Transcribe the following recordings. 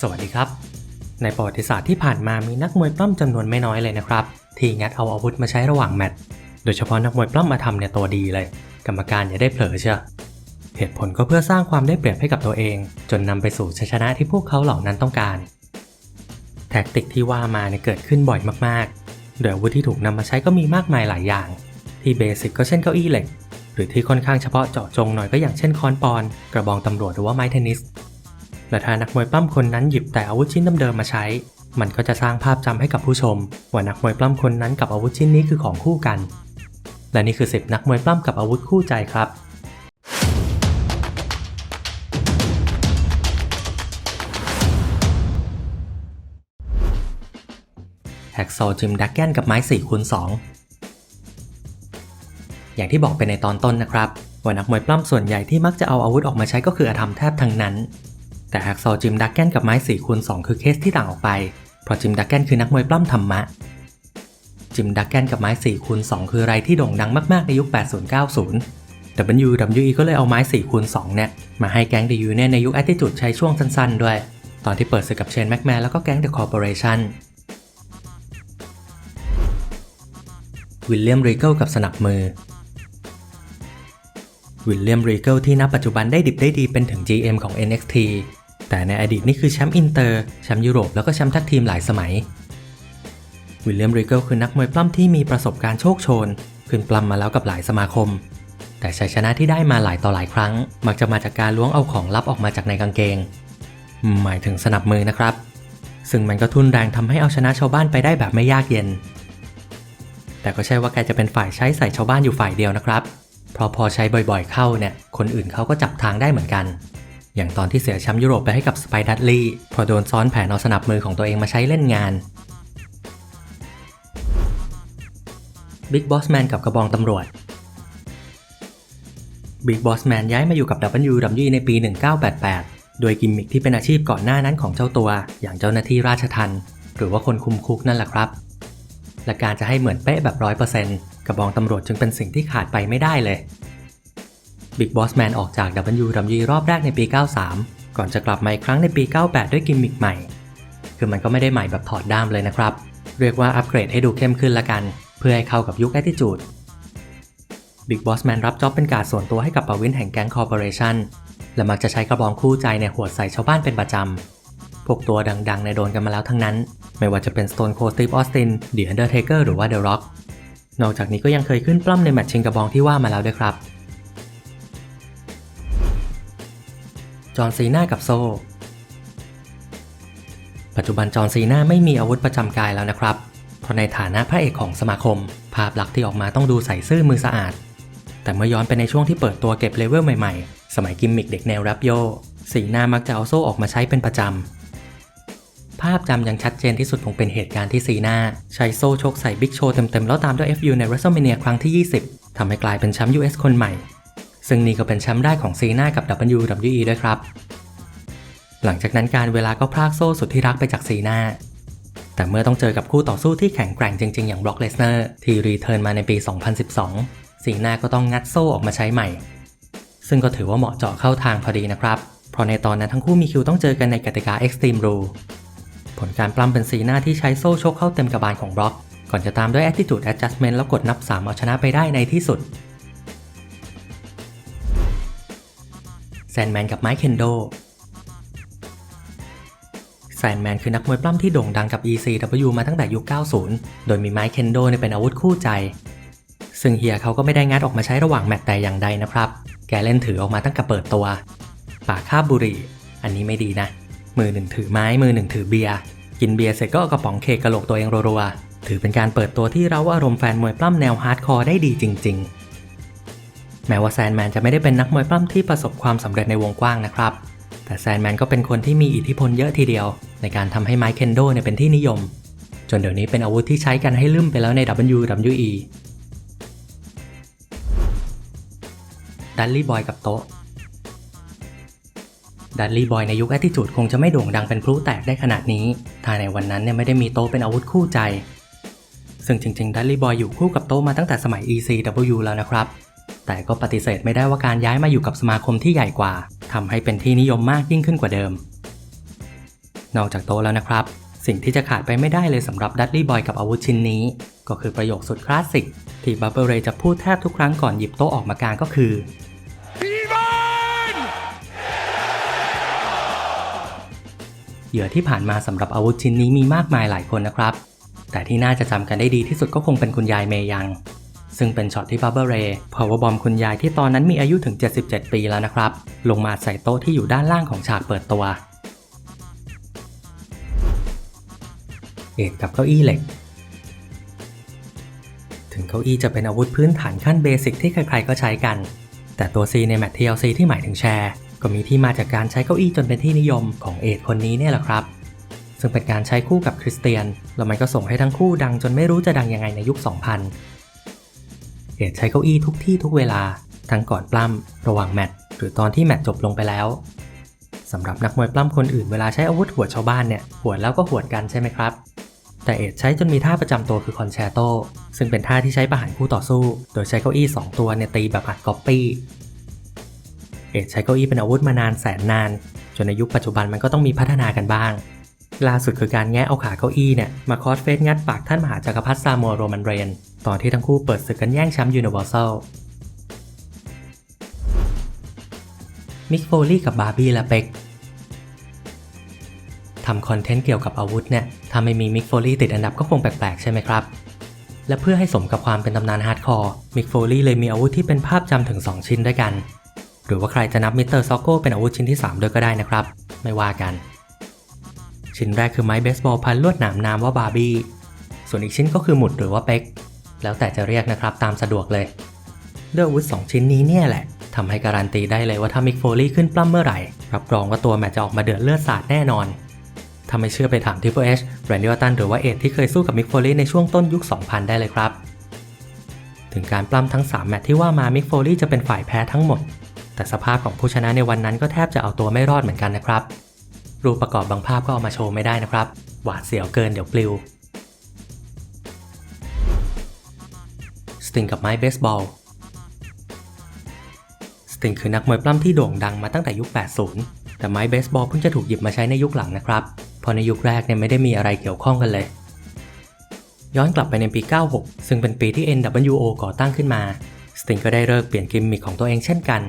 สวัสดีครับ ในประวัติศาสตร์ที่ผ่านมามีนักมวยปล้ำจำนวนไม่น้อยเลยนะครับ ที่งัดเอาอาวุธมาใช้ระหว่างแมตช์โดยเฉพาะนักมวยปล้ำมาทำเนี่ยตัวดีเลย กรรมการอย่าได้เผลอเชียเหตุผลก็เพื่อสร้างความได้เปรียบให้กับตัวเอง จนนำไปสู่ชัยชนะที่พวกเขาเหล่านั้นต้องการ แท็กติกที่ว่ามาเนี่ยเกิดขึ้นบ่อยมากๆโดยอาวุธที่ถูกนำมาใช้ก็มีมากมายหลายอย่าง ที่เบสิกก็เช่นเก้าอี้เหล็กหรือที่ค่อนข้างเฉพาะเจาะจงหน่อยก็อย่างเช่นคอนปอน กระบองตำรวจหรือว่าไม้เทนนิส และถ้านักมวยปล้ำคนนั้นหยิบแต่อาวุธชิ้นเดิมๆมาใช้ มันก็จะสร้างภาพจำให้กับผู้ชม ว่านักมวยปล้ำคนนั้นกับอาวุธชิ้นนี้คือของคู่กัน และนี่คือ 10 นักมวยปล้ำกับอาวุธคู่ใจครับแฮกซอจิมดักแกนกับไม้4คูณ2อย่างที่บอกไปในตอนต้นนะครับ ว่านักมวยปล้ำส่วนใหญ่ที่มักจะเอาอาวุธออกมาใช้ก็คืออาธรรมแทบทั้งนั้น แต่แฮกซอจิมดักแกนกับไม้4คูณ2คือเคสที่ต่างออกไป เพราะจิมดักแกนคือนักมวยปล้ำธรรมะ จิมดักแกนกับไม้4คูณ2คืออะไรที่โด่งดังมากๆในยุค 80-90 WWE ก็เลยเอาไม้4คูณ2เนี่ยมาให้แก๊ง The Union ในยุค Attitude ใช้ช่วงสั้นๆ ด้วย ตอนที่เปิดศึกกับเชนแม็กแมนแล้วก็แก๊ง The Corporation วิลเลียมรีเกิลกับสนับมือวิลเลียมรีเกิลที่นับปัจจุบันได้ดิบได้ดีเป็นถึง GM ของ NXT แต่ในอดีตนี่คือแชมป์อินเตอร์ แชมป์ยุโรปแล้วก็แชมป์ทักทีมหลายสมัย วิลเลียมรีเกิลคือนักมวยปล้ำที่มีประสบการณ์โชคโชน ขึ้นปล้ำมาแล้วกับหลายสมาคม แต่ชัยชนะที่ได้มาหลายต่อหลายครั้ง มักจะมาจากการล้วงเอาของลับออกมาจากในกางเกง หมายถึงสนับมือนะครับ ซึ่งมันก็ทุนแรงทำให้เอาชนะชาวบ้านไปได้แบบไม่ยากเย็น แต่ก็ใช่ว่าแกจะเป็นฝ่ายใช้ใส่ชาวบ้านอยู่ฝ่ายเดียวนะครับ เพราะพอใช้บ่อยๆเข้าเนี่ย คนอื่นเขาก็จับทางได้เหมือนกัน อย่างตอนที่เสียแชมป์ยุโรปไปให้กับสไปดัตลีย์พอโดนซ้อนแผนเอาสนับมือของตัวเองมาใช้เล่นงานบิ๊กบอสแมนกับกระบองตำรวจบิ๊กบอสแมนย้ายมาอยู่กับ WWE ในปี 1988 โดยกิมมิคที่เป็นอาชีพก่อนหน้านั้นของเจ้าตัว อย่างเจ้าหน้าที่ราชทัณฑ์หรือว่าคนคุมคุกนั่นแหละครับ และการจะให้เหมือนเป๊ะแบบ100%กระบองตำรวจจึงเป็นสิ่งที่ขาดไปไม่ได้เลย Big Boss Man ออกจาก WWE รอบแรกในปี 93 ก่อนจะกลับมาอีกครั้งในปี 98 ด้วยกิมมิคใหม่ คือมันก็ไม่ได้ใหม่แบบถอดด้ามเลยนะครับ เรียกว่าอัปเกรดให้ดูเข้มขึ้นละกัน เพื่อให้เข้ากับยุค Attitude Big Boss Man รับจ็อบเป็นการส่วนตัวให้กับปวินแห่งแก๊งคอร์ปอเรชันและมักจะใช้กระบองคู่ใจในหัวใส่ชาวบ้านเป็นประจำ พวกตัวดังๆ ในโดนกันมาแล้วทั้งนั้น ไม่ว่าจะเป็น Stone Cold Steve Austin The Undertaker หรือว่า The Rock นอกจากนี้ก็ยังเคยขึ้นปล้ำในแมตช์ชิงกระบองที่ว่ามาแล้วด้วยครับ จอห์นซีนากับโซ่ ปัจจุบันจอห์นซีนาไม่มีอาวุธประจำกายแล้วนะครับ เพราะในฐานะพระเอกของสมาคม ภาพลักษณ์ที่ออกมาต้องดูใส่ซื่อมือสะอาด แต่เมื่อย้อนไปในช่วงที่เปิดตัวเก็บเลเวลใหม่ๆ สมัยกิมมิกเด็กแนวแรปโยซีนามักจะเอาโซ่ออกมาใช้เป็นประจำ ภาพจำยังชัดเจนที่สุดคงเป็นเหตุการณ์ที่ซีนาใช้โซ่ชกใส่บิ๊กโชว์เต็มๆแล้วตามด้วย FU ใน WrestleMania ครั้งที่ 20ทำให้กลายเป็นแชมป์ US คนใหม่ ซึ่งนี่ก็เป็นแชมป์ได้ของซีนากับ WWE ด้วยครับ หลังจากนั้นการเวลาก็พรากโซ่สุดที่รักไปจากซีนาแต่เมื่อต้องเจอกับคู่ต่อสู้ที่แข็งแกร่งจริงๆ อย่างบล็อกเลสเนอร์ที่รีเทิร์นมาในปี 2012 ซีนาก็ต้องงัดโซ่ออกมาใช้ใหม่ ซึ่งก็ถือว่าเหมาะเจาะเข้าทางพอดีนะครับ เพราะในตอนนั้นทั้งคู่มีคิวต้องเจอกันในกติกา Extreme Rule ผลการปล้ำเป็นซีนาที่ใช้โซ่ชกเข้าเต็มกระบาลของบล็อก ก่อนจะตามด้วย Attitude Adjustment แล้วกดนับ 3 เอาชนะไปได้ในที่สุด ซนแมนกับไมค์เคนโดแซนแมนคือนักมวยปล้ำที่โด่งดังกับ ECW มาตั้งแต่ยุค 90 โดยมีไมค์เคนโดเป็นอาวุธคู่ใจ ซึ่งเฮียเขาก็ไม่ได้งัดออกมาใช้ระหว่างแมตช์แต่อย่างใดนะครับ แกเล่นถือออกมาตั้งแต่เปิดตัว ปากคาบบุหรี่ อันนี้ไม่ดีนะ มือหนึ่งถือไม้ มือหนึ่งถือเบียร์ กินเบียร์เสร็จก็กระป๋องเคกกระโหลกตัวเองรัวๆ ถือเป็นการเปิดตัวที่เราอารมณ์แฟนมวยปล้ำแนวฮาร์ดคอร์ได้ดีจริง ๆ แม้ว่าแซนแมนจะไม่ได้เป็นนักมวยปล้ำที่ประสบความสำเร็จในวงกว้างนะครับ แต่แซนแมนก็เป็นคนที่มีอิทธิพลเยอะทีเดียว ในการทำให้ไมค์เคนโดเนี่ยเป็นที่นิยม จนเดี๋ยวนี้เป็นอาวุธที่ใช้กันให้ลืมไปแล้วใน WWE ดัลลี่บอยกับโต๊ะดัลลี่บอยในยุค Attitude คงจะไม่โด่งดังเป็นพลุแตกได้ขนาดนี้ ถ้าในวันนั้นเนี่ยไม่ได้มีโต๊ะเป็นอาวุธคู่ใจ ซึ่งจริงๆ ดัลลี่บอยอยู่คู่กับโต๊ะมาตั้งแต่สมัย ECW แล้วนะครับ แต่ก็ปฏิเสธไม่ได้ว่าการย้ายมาอยู่กับสมาคมที่ใหญ่กว่าทำให้เป็นที่นิยมมากยิ่งขึ้นกว่าเดิม นอกจากโต๊ะแล้วนะครับ สิ่งที่จะขาดไปไม่ได้เลยสำหรับดัตลี่บอยกับอาวุธชิ้นนี้ ก็คือประโยคสุดคลาสสิกที่บับเบิลเรย์จะพูดแทบทุกครั้งก่อนหยิบโต๊ะออกมากางก็คือเหยื่อที่ผ่านมาสำหรับอาวุธชิ้นนี้มีมากมายหลายคนนะครับ แต่ที่น่าจะจำกันได้ดีที่สุดก็คงเป็นคุณยายเมยัง ซึ่งเป็นช็อตที่บับเบิลเรย์พาวเวอร์บอมคุณยายที่ตอนนั้นมีอายุถึง 77 ปีแล้วนะครับ ลงมาใส่โต๊ะที่อยู่ด้านล่างของฉากเปิดตัว เอกกับเก้าอี้เหล็ก ถึงเก้าอี้จะเป็นอาวุธพื้นฐานขั้นเบสิกที่ใครๆก็ใช้กัน แต่ตัว C ในแมท TLC ที่หมายถึงแชร์ ก็มีที่มาจากการใช้เก้าอี้จนเป็นที่นิยมของเอกคนนี้เนี่ยแหละครับซึ่งเป็นการใช้คู่กับคริสเตียน แล้วมันก็ส่งให้ทั้งคู่ดังจนไม่รู้จะดังยังไงในยุค 2000 เอกใช้เก้าอี้ทุกที่ทุกเวลา ทั้งก่อนปล้ำระหว่างแมตช์หรือตอนที่แมตช์จบลงไปแล้วสำหรับนักมวยปล้ำคนอื่นเวลาใช้อาวุธหัวชาวบ้านเนี่ยหัวแล้วก็หวดกันใช่ไหมครับ แต่เอกใช้จนมีท่าประจำตัวคือคอนแชโตซึ่งเป็นท่าที่ใช้ประหารคู่ต่อสู้ โดยใช้เก้าอี้ 2 ตัวเนี่ยตีแบบอัดก๊อปปี้เอกใช้เก้าอี้เป็นอาวุธมานานแสนนาน จนในยุคปัจจุบันมันก็ต้องมีพัฒนากันบ้าง ล่าสุดคือการแงะเอาขาเก้าอี้เนี่ยมาคอสเฟสงัดปากท่านมหาจักรพรรดิซามัวโรมันเรน ตอนที่ทั้งคู่เปิดศึกกันแย่งแชมป์ยูนิเวอร์แซลมิกโฟลี่กับบาร์บี้และเป็กทำคอนเทนต์เกี่ยวกับอาวุธเนี่ยถ้าไม่มีมิกโฟลี่ติดอันดับก็คงแปลกๆ ใช่ไหมครับ และเพื่อให้สมกับความเป็นตำนานฮาร์ดคอร์มิกโฟลี่เลยมีอาวุธที่เป็นภาพจำถึง 2 ชิ้นด้วยกัน หรือว่าใครจะนับมิสเตอร์ซอกโกเป็นอาวุธชิ้นที่ 3 ด้วยก็ได้นะครับ ไม่ว่ากัน ชิ้นแรกคือไม้เบสบอลพันลวดหนามนามว่าบาร์บี้ส่วนอีกชิ้นก็คือหมุดหรือว่าเป็ก แล้วแต่จะเรียกนะครับตามสะดวกเลย ด้วยอาวุธ 2 ชิ้นนี้เนี่ยแหละทำให้การันตีได้เลยว่าถ้ามิกโฟลี่ขึ้นปล้ำเมื่อไหร่ รับรองว่าตัวแมตจะออกมาเดือดเลือดสาดแน่นอนถ้าไม่เชื่อไปถาม Triple H แบรนดีวัตันหรือว่าเอ็ดที่เคยสู้กับมิกโฟลี่ในช่วงต้นยุค 2000 ได้เลยครับ ถึงการปล้ำทั้ง 3 แมตช์ที่ว่ามามิกโฟลี่จะเป็นฝ่ายแพ้ทั้งหมด แต่สภาพของผู้ชนะในวันนั้นก็แทบจะเอาตัวไม่รอดเหมือนกันนะครับ รูปประกอบบางภาพก็เอามาโชว์ไม่ได้นะครับ หวาดเสียวเกินเดี๋ยวปลิว ติงกับไม้เบสบอล สติงคือนักมวยปล้ำที่โด่งดังมาตั้งแต่ยุค 80 แต่ไม้เบสบอลเพิ่งจะถูกหยิบมาใช้ในยุคหลังนะครับเพราะในยุคแรกเนี่ยไม่ได้มีอะไรเกี่ยวข้องกันเลย ย้อนกลับไปในปี 96 ซึ่งเป็นปีที่ NWO ก่อตั้งขึ้นมา สติงก็ได้เลิกเปลี่ยนกิมมิคของตัวเองเช่นกัน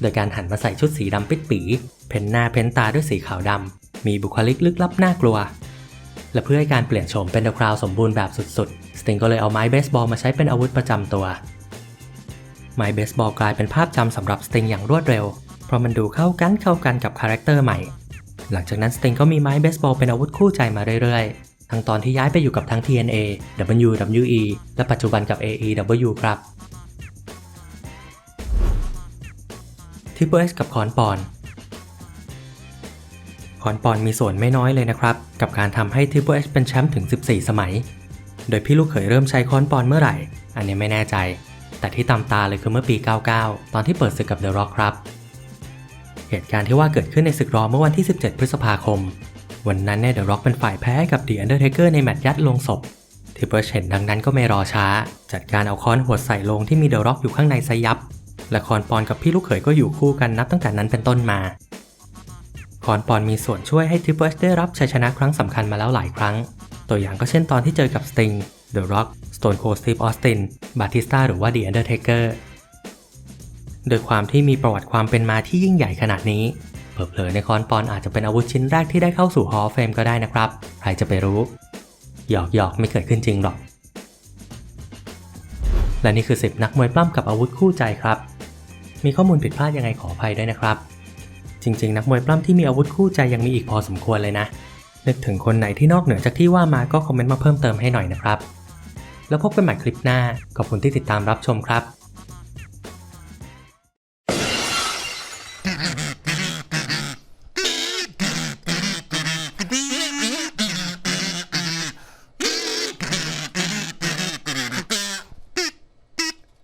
โดยการหันมาใส่ชุดสีดำปิดปี เพ้นหน้าเพ้นตาด้วยสีขาวดำ มีบุคลิกลึกลับน่ากลัว และเพื่อให้การเปลี่ยนโฉมเป็นดาวคราวสมบูรณ์แบบสุดๆ สติงก็เลยเอาไม้เบสบอลมาใช้เป็นอาวุธประจำตัว ไม้เบสบอลกลายเป็นภาพจำสำหรับสติงอย่างรวดเร็ว เพราะมันดูเข้ากันเข้ากันกับคาแรคเตอร์ใหม่ หลังจากนั้นสติงก็มีไม้เบสบอลเป็นอาวุธคู่ใจมาเรื่อยๆ ทั้งตอนที่ย้ายไปอยู่กับทั้ง TNA WWE และปัจจุบันกับ AEW ครับ Triple H กับคอนปอนคอนปอนมีส่วนไม่น้อยเลยนะครับ กับการทำให้ Triple H เป็นแชมป์ถึง 14 สมัย โดยพี่ลูกเขยเริ่มใช้คอนปอนเมื่อไหร่ อันนี้ไม่แน่ใจ แต่ที่ตามตาเลยคือเมื่อปี 99 ตอนที่เปิดศึกกับ The Rock ครับ เหตุการณ์ที่ว่าเกิดขึ้นในศึกรอเมื่อวันที่ 17 พฤษภาคม วันนั้นเนี่ย The Rock เป็นฝ่ายแพ้กับ The Undertaker ในแมตช์ยัดลงศพ Triple H เห็นดังนั้นก็ไม่รอช้า จัดการเอาค้อนหัวใส่ลงที่มี The Rock อยู่ข้างในซะยับและคอนปอนกับพี่ลูกเขยก็อยู่คู่กันนับตั้งแต่นั้นเป็นต้นมา คอนปอนมีส่วนช่วยให้ Triple H ได้รับชัยชนะครั้งสำคัญมาแล้วหลายครั้ง ตัวอย่างก็เช่นตอนที่เจอกับ Sting The Rock Stone Cold Steve Austin Batista หรือว่า The Undertaker โดยความที่มีประวัติความเป็นมาที่ยิ่งใหญ่ขนาดนี้ เผลอๆในคอนปอนอาจจะเป็นอาวุธชิ้นแรกที่ได้เข้าสู่ Hall of Fame ก็ได้นะครับ ใครจะไปรู้หยอกหยอกๆ ไม่เกิดขึ้นจริงหรอก และนี่คือ 10 นักมวยปล้ำกับอาวุธคู่ใจครับ มีข้อมูลผิดพลาดยังไงขออภัยด้วยนะครับ จริงๆ นักมวยปล้ำที่มีอาวุธคู่ใจยังมีอีกพอสมควรเลยนะ นึกถึงคนไหนที่นอกเหนือจากที่ว่ามาก็คอมเมนต์มาเพิ่มเติมให้หน่อยนะครับ แล้วพบกันใหม่คลิปหน้า ขอบคุณที่ติดตามรับชมครับ